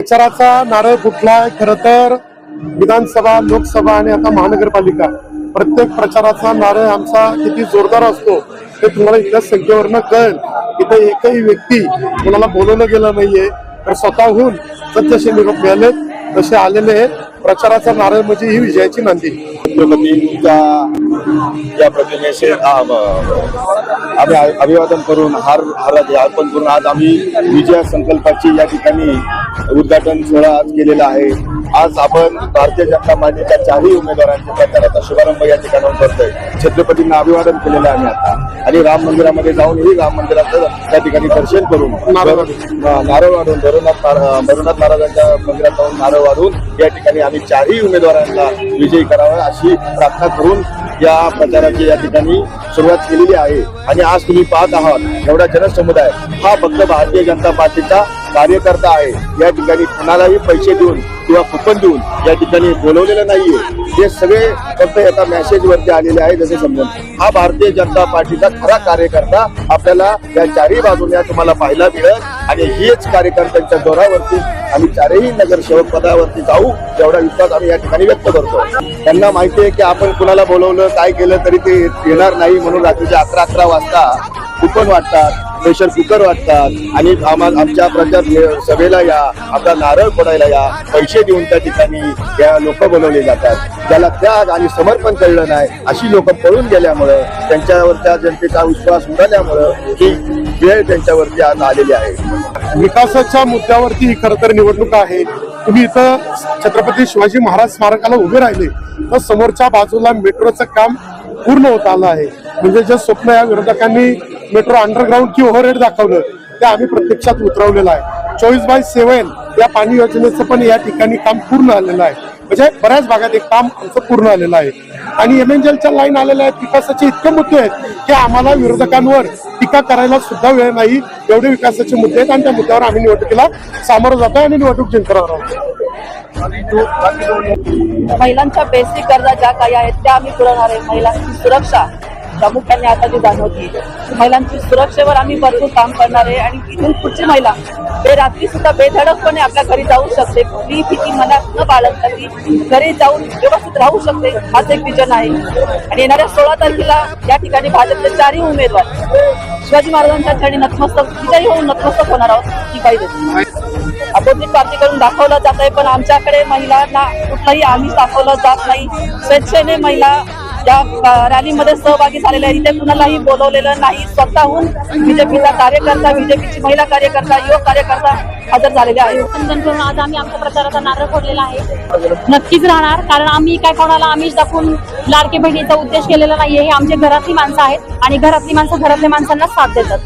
प्रचाराचा नारळ फुटलाय खर तर विधानसभा लोकसभा आणि आता महानगरपालिका. प्रत्येक प्रचाराचा नारळ आमचा किती जोरदार असतो ते तुम्हाला इथल्या संख्येवरनं कळेल. इथे एकही व्यक्ती कोणाला बोलवलं गेलं नाहीये. तर स्वतःहून जसे निरोप मिळालेत तसे आलेले प्रचाराचा नारळ म्हणजे ही विजयाची नांदी. छत्रपतींच्या या प्रतिमेचे आम्ही अभिवादन करून हार हारात अर्पण करून आज आम्ही विजय संकल्पाची या ठिकाणी उद्घाटन सोहळा आज केलेला आहे. आज आपण भारतीय जनता पार्टीच्या चारही उमेदवारांच्या प्रचाराचा शुभारंभ या ठिकाणाहून करतोय. छत्रपतींना अभिवादन केलेलं आहे आम्ही आता. आणि राम मंदिरामध्ये जाऊनही राम मंदिराचं त्या ठिकाणी दर्शन करून नारळ वाढून. भैरवनाथ महारा- भैरवनाथ महाराजांच्या मंदिरात जाऊन नारळ वाढून या ठिकाणी आम्ही चारही उमेदवारांना विजयी करावा अशी प्रार्थना करून या प्रचाराची या ठिकाणी सुरुवात केलेली आहे. आणि आज तुम्ही पाहत आहात एवढा जनसमुदाय हा फक्त भारतीय जनता पार्टीचा कार्यकर्ता आहे. या ठिकाणी कुणालाही पैसे देऊन किंवा कुपन देऊन या ठिकाणी बोलवलेलं नाहीये. हे सगळे फक्त एका मेसेज वरती आलेले आहे जसे समजून हा भारतीय जनता पार्टीचा खरा कार्यकर्ता आपल्याला या चारही बाजूने तुम्हाला पाहायला मिळेल. आणि हेच कार्यकर्त्यांच्या जोरावरती आम्ही चारही नगरसेवक पदावरती जाऊ एवढा विश्वास आम्ही या ठिकाणी व्यक्त करतो. त्यांना माहिती आहे की आपण कुणाला बोलवलं काय केलं तरी ते येणार नाही म्हणून रात्रीचे अकरा अकरा वाजता कुपन वाटतात. प्रेशर कुकर वाटतात. आणि आम्हा- आमच्या प्रचार सभेला या आपला नारळ फोडायला या पैसे देऊन त्या ठिकाणी या लोक बोलवले जातात. त्याला त्याग आणि समर्पण कळलं नाही अशी लोक पळून गेल्यामुळं त्यांच्यावर त्या जनतेचा विश्वास उडाल्यामुळं ही वेळ त्यांच्यावरती आज आलेली आहे. विकासाच्या मुद्द्यावरती ही खरं तर निवडणूक आहे. तुम्ही इथं छत्रपती शिवाजी महाराज स्मारकाला उभे राहिले तर समोरच्या बाजूला मेट्रोचं काम पूर्ण होत आलं आहे. म्हणजे जे स्वप्न या विरोधकांनी मेट्रो अंडरग्राऊंड की ओव्हरहेड दाखवलं ते आम्ही प्रत्यक्षात उतरवलेलं आहे. चोवीस बाय सेव्हन या पाणी योजनेचं पण या ठिकाणी काम पूर्ण आलेलं आहे. म्हणजे बऱ्याच भागात एक काम आमचं पूर्ण आलेलं आहे. आणि एम एन्जेलच्या लाईन आलेल्या आहेत विकासाचे इतके मुद्दे आहेत की आम्हाला विरोधकांवर टीका करायला सुद्धा वेळ नाही. एवढे विकासाचे मुद्दे आहेत आणि त्या मुद्द्यावर आम्ही निवडणुकीला सामोरं जातो आणि निवडणूक जिंकणार आहोत. महिलांच्या बेसिक गरजा ज्या काही आहेत त्या आम्ही पुरवणार आहे. महिलांची सुरक्षा प्रामुख्याने आता जी जाणवती महिलांची सुरक्षेवर आम्ही भरपूर काम करणार आहे आणि इथून पुढची महिला बेरात्री सुद्धा बेधडकपणे आपल्या घरी जाऊ शकते. कुठलीही भीती मनात न बाळगता ती घरी जाऊन व्यवस्थित राहू शकते. हाच एक विजन आहे. आणि येणाऱ्या सोळा तारखेला या ठिकाणी भाजपचे चारही उमेदवार शिवाजी महाराजांच्या चरणी नतमस्तक विजयी होऊन नतमस्तक होणार आहोत ही पाहिजे अपोजिट पार्टीकडून दाखवलं जात आहे पण आमच्याकडे महिलांना कुठलाही आम्ही दाखवलं जात नाही. स्वेच्छेने महिला त्या रॅलीमध्ये सहभागी झालेल्या आहेत. इथे कुणालाही बोलवलेलं नाही. स्वतःहून बीजेपीचा कार्यकर्ता बीजेपीची महिला कार्यकर्ता युवक कार्यकर्ता हजर झालेले आहे करून आज आम्ही आमच्या प्रचाराचा नारळ फोडलेला आहे. नक्कीच राहणार कारण आम्ही काय कोणाला आम्ही दाखवून लाडके बहिणीचा उद्देश केलेला नाहीये. हे आमचे घरातली माणसं आहेत आणि घरातली माणसं घरातल्या माणसांना साथ देतात.